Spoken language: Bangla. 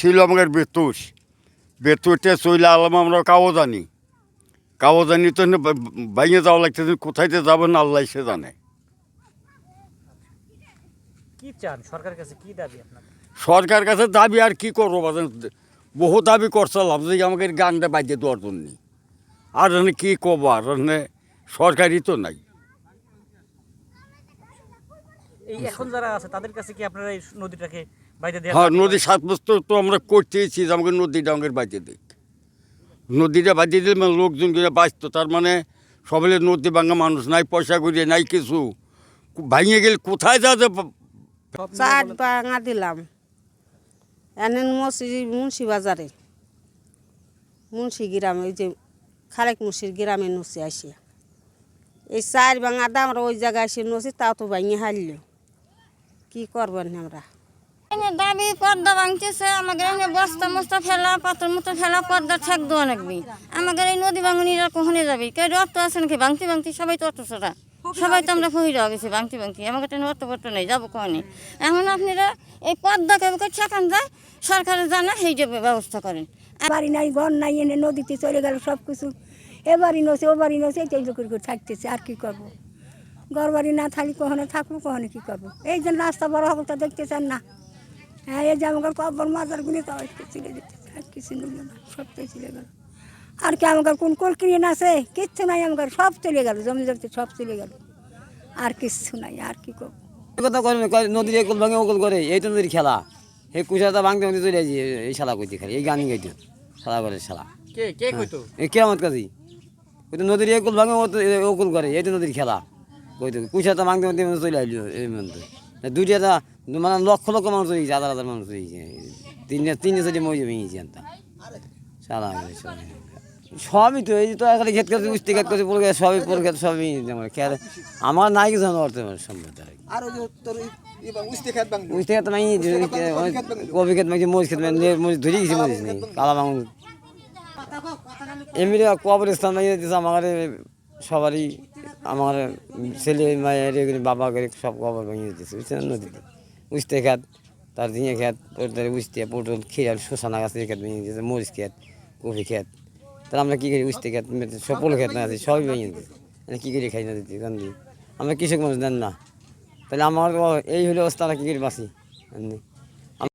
ছিল আমাদের বেতুস বেতুসটা চলে আলাম আমরা কাও জানি। কাও জানি তো বাইরে যাওয়া লাগতেছে কোথায় যে যাবেন আল্লাহ সে জানে। কি চান? সরকারের কাছে কি দাবি আপনার? সরকার কাছে দাবি আর কি করব বাজান? বহু দাবি করছিলাম যে আমাকে গানটা বাজিয়ে দেওয়ার জন্য। আর এখানে কি করব আর এখানে সরকারি তো নাই। এই এখন যারা আছে তাদের কাছে কি আপনারা এই নদীটাকে হ্যাঁ নদী সাত বছর তো আমরা করতেছি যে আমাকে নদীটা আমাকে বাজিয়ে দিক। নদীটা বাজিয়ে দিলে মানে লোকজন করে বাঁচতো তার মানে সবাই নদী ভাঙা মানুষ নাই পয়সা করিয়ে নাই কিছু। ভাঙিয়ে গেলে কোথায় যা যে চার বাঙা দিলাম। এনে মসি মুন্সি বাজারে। মুন্সি গ্রামে ওই যে খালেক মুন্সির গ্রামে নসি আসিয়া এই চার বাঙা দা আমরা ওই জায়গায় এসে নসি তাও তো ভাঙিয়ে হারল। কী করবেন আমরা? দাবি, পর্দা ভাঙতেছে আমাদের এনে বস্তা মস্তা ফেলা, পাথর মতো ফেলা, পর্দা ঠেক দেওয়া লাগবে। আমাদের এই নদী ভাঙনিরা কখনো যাবে? কেউ অর্থ আছে নাকি? ভাঙতে ভাঙতে, সবাই তো অর্থ ছাড়া। সবাই তো আমরা ফহিরা গেছি, ভাঙতে ভাঙতে। আমাকে টেনে অর্থ পত্র নেই, যাব কখনই এখন আপনারা এই পর্দাকে ঠেকান যায় সরকারের জানা সেই যে ব্যবস্থা করেন। বাড়ি নাই, ঘর নাই, এনে নদীতে চলে গেল সব কিছু এবারই নছে, ও বাড়ি নছে এই করে করে থাকতেছে, আর কি করব? ঘর বাড়ি না থাকলে কখনো থাকব, কখনো কি করব? এই যে রাস্তা বড় হবে তো দেখতে চান না। হ্যাঁ এই যে আমাকে কবর মাজারগুলি তো একটু ছিঁড়ে দিতে। আর কিছু নিল না সবটাই ছিঁড়ে গেল। আর কি আমাকে কোন কলকিরিন আছে? কিচ্ছু নাই আমাকে সব চলে গেল জমি জমিতে সব চলে গেল। আর কিচ্ছু নাই আর কি করব? কথা করে নদীর একল ভাঙে ওকল করে এই তো নদীর খেলা। এই কুচাটা ভাঙতে ভাঙতে চলে যাই এই শালা কইতে খালি এই গানই গাইতো শালা করে শালা। কে কে কইতো? এই কেমন কাজী। ওই তো নদীর একল ভাঙে ওকল করে এই তো নদীর খেলা। কইতো কুচাটা ভাঙতে ভাঙতে চলে আসলো এই মধ্যে দুইটা মানে লক্ষ লক্ষ মানুষ হয়ে গেছে হাজার হাজার মানুষ হয়ে গেছে। তিনটা তিনটে সাইডে মজে ভেঙে গেছে আনতা শালা সবই। তো এই যে তো খালি খেত করতে উঠতে খেত করতে পড়ে গেছে সবই পড়ে গেছে সবই আমার খেয়াল। আমার নাই কিছু অর্থ সম্ভব আর উস্তে খাত কবি খেত মাইছে মরিচ খেত মরিচ ধরে গেছি মরিচ নেই কালা বাঙুন এমনি কবরস্থান দিয়েছে আমার সবারই আমার ছেলে, মায়ের বাবা করে সব কবর ভেঙে দিতেছে, বুঝছেন নদীতে? উস্তে খেত, তার ঝিঙে খেত, ওর উস্তে পটল খিরাল শোষানা গাছের খেত, ভেঙে দিয়েছে, মরিচ খেত কফি খেত। তাহলে আমরা কী করি? উস্তে খেত সফল খেত না আছে সবই ভেঙে দিতেছে কী করে খাই না দিতে কারণ আমরা কৃষক মানুষ দেন না? তাহলে আমার এই হলে অবস্থা, আমরা কী করে বাঁচি?